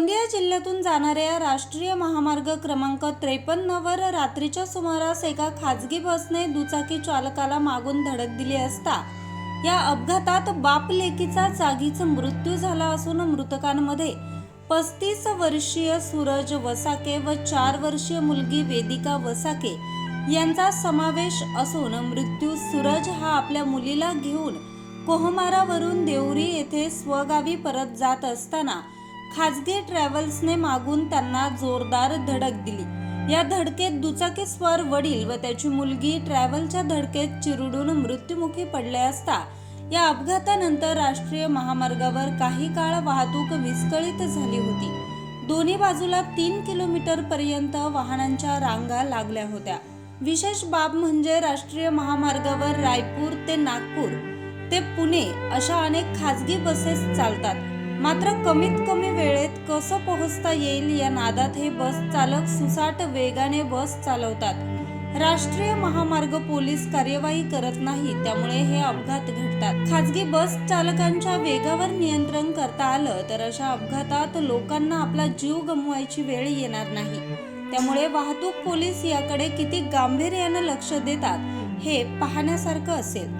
गोंदिया जिल्ह्यातून जाणाऱ्या राष्ट्रीय महामार्ग क्रमांक त्रेपन्नवर रात्रीच्या सुमारास एका खाजगी बसने दुचाकी चालकाला मागून धडक दिली असता या अपघातात बाप लेकीचा जागीच मृत्यू झाला असून मृतकांमध्ये पस्तीस वर्षीय सूरज वसाके व चार वर्षीय मुलगी वेदिका वसाके यांचा समावेश असून मृत्यू सूरज हा आपल्या मुलीला घेऊन कोहमारावरून देवरी येथे स्वगावी परत जात असताना खाजगी ट्रॅव्हल्सने मागून त्यांना जोरदार धडक दिली. या धडकेत दुचाकीस्वार वडील व त्याची मुलगी ट्रॅव्हलच्या धडकेत चिरडून मृत्युमुखी पडले असता या अपघातानंतर राष्ट्रीय महामार्गावर काही काळ वाहतूक विस्कळीत झाली होती. दोन्ही बाजूला तीन किलोमीटर पर्यंत वाहनांच्या रांगा लागल्या होत्या. विशेष बाब म्हणजे राष्ट्रीय महामार्गावर रायपूर ते नागपूर ते पुणे अशा अनेक खाजगी बसेस चालतात. मात्र कमीत कमी वेळेत कसं पोहोचता येईल या नादात हे बस चालक सुसाट वेगाने बस चालवतात. राष्ट्रीय महामार्ग पोलीस कार्यवाही करत नाही त्यामुळे हे अपघात घडतात. खाजगी बस चालकांच्या वेगावर नियंत्रण करता आलं तर अशा अपघातात लोकांना आपला जीव गमवायची वेळ येणार नाही. त्यामुळे वाहतूक पोलीस याकडे किती गांभीर्यानं लक्ष देतात हे पाहण्यासारखं असेल.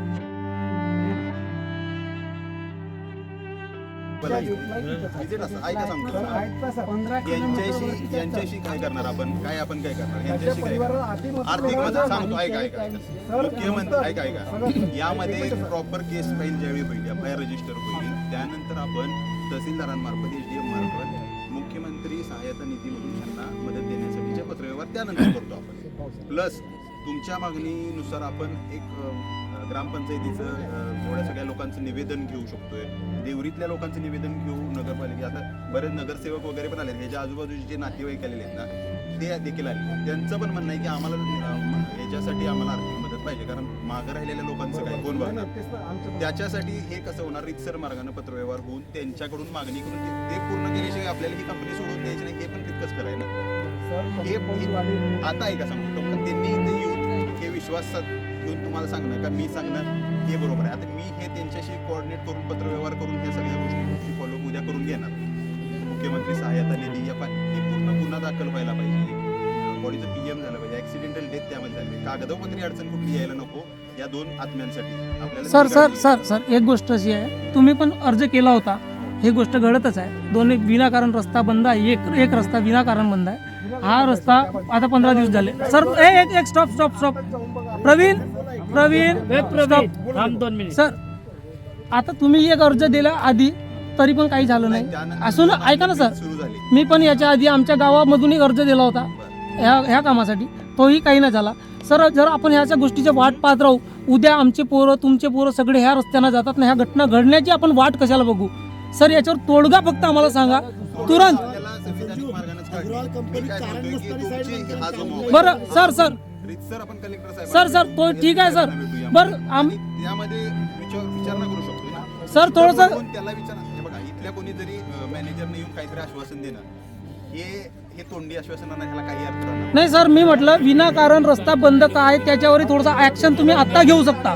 यांच्याशी यांच्याशी काय करणार आपण? काय आपण काय करणार? यांच्याशी काय करणार? आर्थिक मदत सांगतो ऐका ऐका मुख्यमंत्री ऐका ऐका. यामध्ये प्रॉपर केस फाईल ज्यावेळी होईल एफ आय रजिस्टर होईल त्यानंतर आपण तहसीलदारांमार्फत एच डी एम मार्फत मुख्यमंत्री सहायता निधीमधून त्यांना मदत देण्यासाठीचे पत्रव्यवहार त्यानंतर करतो आपण. प्लस तुमच्या मागणीनुसार आपण एक ग्रामपंचायतीचं थोड्या सगळ्या लोकांचं निवेदन घेऊ शकतोय. देवरीतल्या लोकांचं निवेदन घेऊ नगरपालिके आता बरेच नगरसेवक वगैरे पण आले ह्याच्या आजूबाजूचे जे नातेवाईक आलेले आहेत ना ते देखील आले त्यांचं पण म्हणणं आहे की आम्हाला ह्याच्यासाठी आम्हाला आर्थिक मदत पाहिजे. कारण मागं राहिलेल्या लोकांचं काय कोण बघणार? त्याच्यासाठी हे कसं होणार? रितसर मार्गाने पत्रव्यवहार होऊन त्यांच्याकडून मागणी करून ते- पूर्ण केल्याशिवाय आपल्याला ही कंपनी सोडून द्यायची नाही. हे पण तितकंच करायला हे हे- आता ऐका सांगतो. पण त्यांनी इथे येऊन हे विश्वासात घेऊन तुम्हाला सांगणं का मी सांगणं हे बरोबर आहे. आता मी हे त्यांच्याशी कोऑर्डिनेट करून पत्रव्यवहार करून हे सगळ्या गोष्टी फॉलो उद्या करून घेणार. मुख्यमंत्री सहायता निधी या पा- हे पूर्ण गुन्हा दाखल व्हायला पाहिजे. बॉडीचं पीएम झालं पाहिजे. ऍक्सिडेंटल डेथ त्यामध्ये झाली कागदोपत्री अडचण कुठली यायला नको. या दोन आत्म्यांसाठी. आपल्याला सर सर सर सर एक गोष्ट अशी आहे. तुम्ही पण अर्ज केला होता. ही गोष्ट घडतच आहे. दोन्ही विनाकारण रस्ता बंद आहे. एक एक रस्ता विनाकारण बंद आहे. हा रस्ता आता पंधरा दिवस झाले. सर ए, एक एक stop stop stop Praveen Praveen दोन मिनिट. सर आता तुम्ही एक अर्ज दिला आधी तरी पण काही झालं नाही. असून ऐका ना सर सुरू झाली. मी पण याच्या आधी आमच्या गावामधून एक अर्ज दिला होता. ह्या ह्या कामासाठी. तोही काही नाही झाला. सर जर आपण ह्याच्या गोष्टीच्या वाट पाहत राहू उद्या आमचे पोरं तुमचे पोरं सगळे ह्या रस्त्यानं जातात ना ह्या घटना घडण्याची आपण वाट कशाला बघू? सर याच्यावर तोडगा फक्त आम्हाला सांगा. तुरंत. आपल्याला संविधानिक मार्गानेच काढली. मी काय म्हणतोय की तुमची हा जो मोबाईल बरं सर सर. रीतसर आपण कलेक्टर साहेब सर सर तो ठीक आहे सर. बरं आम त्यामध्ये विचार विचारणा करू शकतो ना सर थोडंसं कोण त्याला विचार हे बघा इथल्या कोणी जरी मॅनेजरने येऊन काहीतरी आश्वासन देणं हे हे तोंडी आश्वासन आणणं ह्याला काही अर्थ राहणार नाही सर मी म्हटलं विनाकारण रस्ता बंद काय त्याच्यावरही थोडासा ऍक्शन तुम्ही आत्ता घेऊ शकता.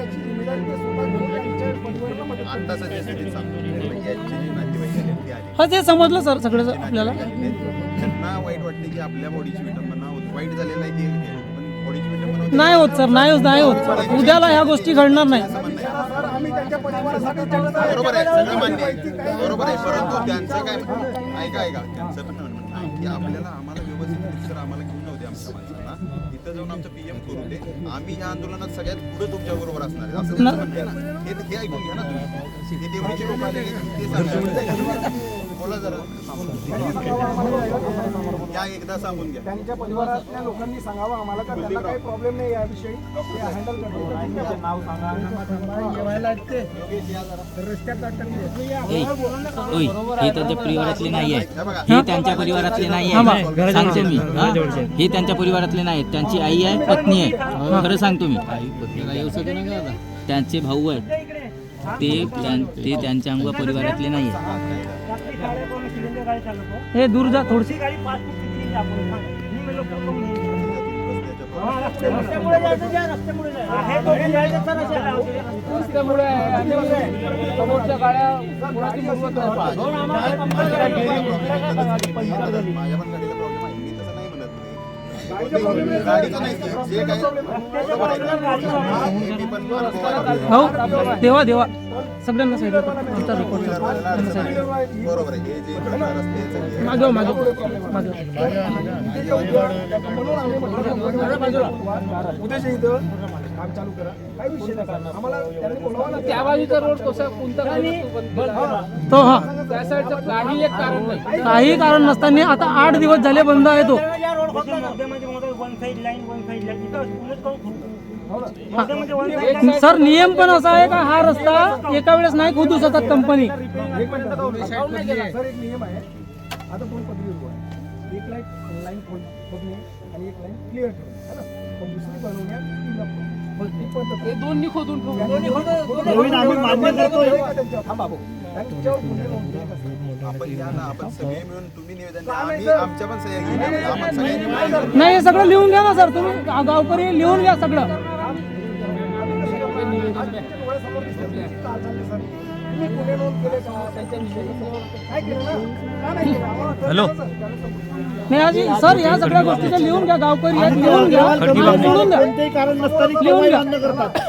आता सध्यासाठी सांगतो. यांचे जे नातेवाईक आहेत ते आले. हा ते समजलं सर सगळं आपल्याला. त्यांना वाईट वाटते की आपल्या बॉडीची विटंबना होत वाईट झालेलं आहे हे नाही होत सर नाही होत नाही होत. उद्याला ह्या गोष्टी घडणार नाही. बरोबर आहे सगळं मान्य आहे. बरोबर आहे परंतु त्यांचं काय ऐका ऐका. त्यांचं पण म्हणणं आहे की आपल्याला आम्हाला व्यवस्थित सर आम्हाला घेऊन नव्हते आमच्या माणसांना तिथं जाऊन आमचं पीएम करू दे. आम्ही या आंदोलनात सगळ्यात पुढे तुमच्या बरोबर असणार आहे. असं त्यांचं म्हणणं आहे ना. हे हे ऐकून घ्या ना तुम्ही. हे देवळीचे लोक आले ते सांगा. बोला जरा. या एकदा सांगून घ्या. त्यांच्या परिवारातल्या लोकांनी सांगावं. आम्हाला का त्यांना काही प्रॉब्लेम नाही याविषयी. ते हँडल करतो नाव ओय हे त्यांच्या परिवारातले नाही आहे हे हे त्यांच्या परिवारातले नाही आहे सांगतो मी हा? हे त्यांच्या परिवारातले नाही आहेत. त्यांची आई आहे पत्नी आहे. खरं सांगतो मी. त्यांचे भाऊ आहेत. ते त्यां- ते त्यांच्या अंग परिवारातले नाही आहेत. हे दूर जा थोडीशी रस्त्याच्या रस्त्यामुळे आणि समोरच्या गाड्या कोणाची मुरवत नाही. माझ्या पण गाडीचा प्रॉब्लेम आहे. मी तसं नाही म्हणत नाही. गाडीचा नाही जे काय बरोबर आहे. मी पण हो देवा देवा. सगळ्यांना साईड आमचा. बरोबर आहे. हे जे रस्त्याचं जे- मागे हो, मागे मागे. उद्याच्या इथं काम चालू करा. काही विषय नका आम्हाला त्यांनी बोलवा ना त्या बाजूचा रोड कसा कोणता तो हा. त्या साईडचं काही एक कारण नाही. काही कारण नसताना आता आठ दिवस झाले बंद आहे तो. सर नियम पण असा आहे का हा रस्ता एका वेळेस नाही खोदू शकत कंपनी सर एक नियम आहे आता दोन पदवी उभं आहे एक लाईन आणि एक लाईन क्लिअर ठेवणे दुसरी बनवण्यात. दोन्ही खोदून नाही हे सगळं लिहून घ्या ना सर. तुम्ही गावकरी लिहून घ्या सगळं. का? नाही सर. आजी या सगळ्या गोष्टीचं लिहून घ्या गावकरी आहेत, लिहून घ्या सोडून द्या. कोणतेही कारण नसताना लिहून घ्या.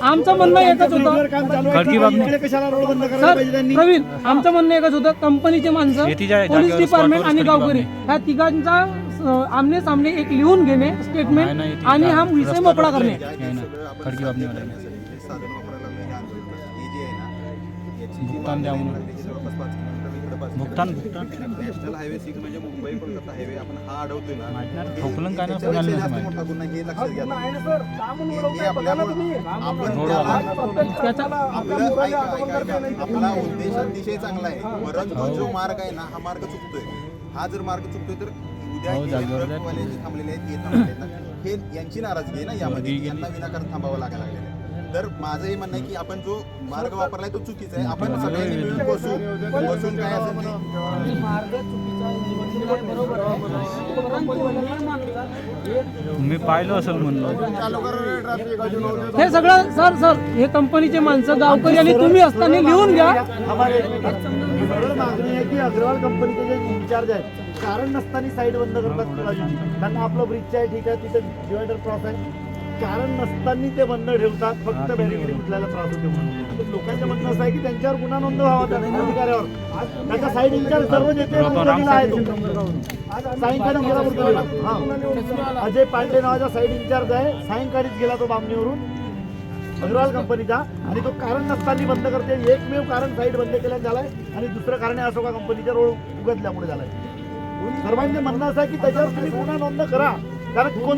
आमचं म्हणणं एकच होतं. काम चालू आहे. इकडे कशाला रोड बंद करायला सर पाहिजे त्यांनी? प्रवीण आमचं म्हणणं एकच होतं. कंपनीचे माणसं पोलीस डिपार्टमेंट आणि गावकरी ह्या तिघांचा अं, आमने सामने एक लिहून घेणे स्टेटमेंट आणि हा विषय मोकळा करणे. सगळं ना ना, जवळपास पाच किलोमीटर इकडे पाच किलोमीटर. नॅशनल हायवे सिक्स म्हणजे मुंबई कोलकाता हायवे आपण हा अडवतोय ना. हे- त्याच्यापेक्षा जास्त मोठा गुन्हा हे लक्षात घ्या. ना म्हणून हे- हे ना. आपल्यामुळं आपण त्याला आपलं ऐका ऐका ऐका. आपला उद्देश अतिशय चांगला आहे परंतु जो मार्ग आहे ना हा मार्ग चुकतोय. हा जर मार्ग चुकतोय तर उद्या हे ट्रकवाले जे थांबलेले आहेत हे थांबलेले आहेत ना, हे यांची नाराजगी आहे ना यामध्ये. यांना विनाकारण थांबावं लागायला लागलेलं आहे तर माझं हे म्हणणं आहे की आपण जो मार्ग वापरलाय तो चुकीचा आहे. आपण सगळ्यांनी मिळून बसून बसून काय असेल ते मी पाहिलं असेल म्हणलं. हे सगळं सर सर हे कंपनीचे माणसं गावकरी आणि तुम्ही असताना लिहून घ्या. हमारे सरळ मागणी आहे की अग्रवाल कंपनीचे जे इन्चार्ज आहेत कारण नसताना साईड बंद करतात त्यांना आपलं ब्रिजचं आहे ठीक आहे तिथं डिवायडर क्रॉस आहे. कारण नसताना ते बंद ठेवतात फक्त बॅरिकेड कुठल्याला त्रास होते म्हणून. लोकांचं म्हणणं असं आहे की त्यांच्यावर गुन्हा नोंद व्हावा त्या अधिकाऱ्यावर. त्याचा साईड इन्चार्ज सर्व नेते. सायंकाळी गेला. हा. अजय पांडे नावाचा साईड इन्चार्ज आहे. सायंकाळीच गेला तो बामणीवरून. अग्रवाल कंपनीचा. आणि तो कारण नसताना बंद करते. एकमेव कारण साईड बंद केल्याने झालाय. आणि दुसरं कारण आहे अशोका कंपनीच्या रोड उघडल्यामुळे झालाय. सर्वांचे म्हणणं असं आहे की त्याच्यावर तुम्ही गुन्हा नोंद करा. कारण कोण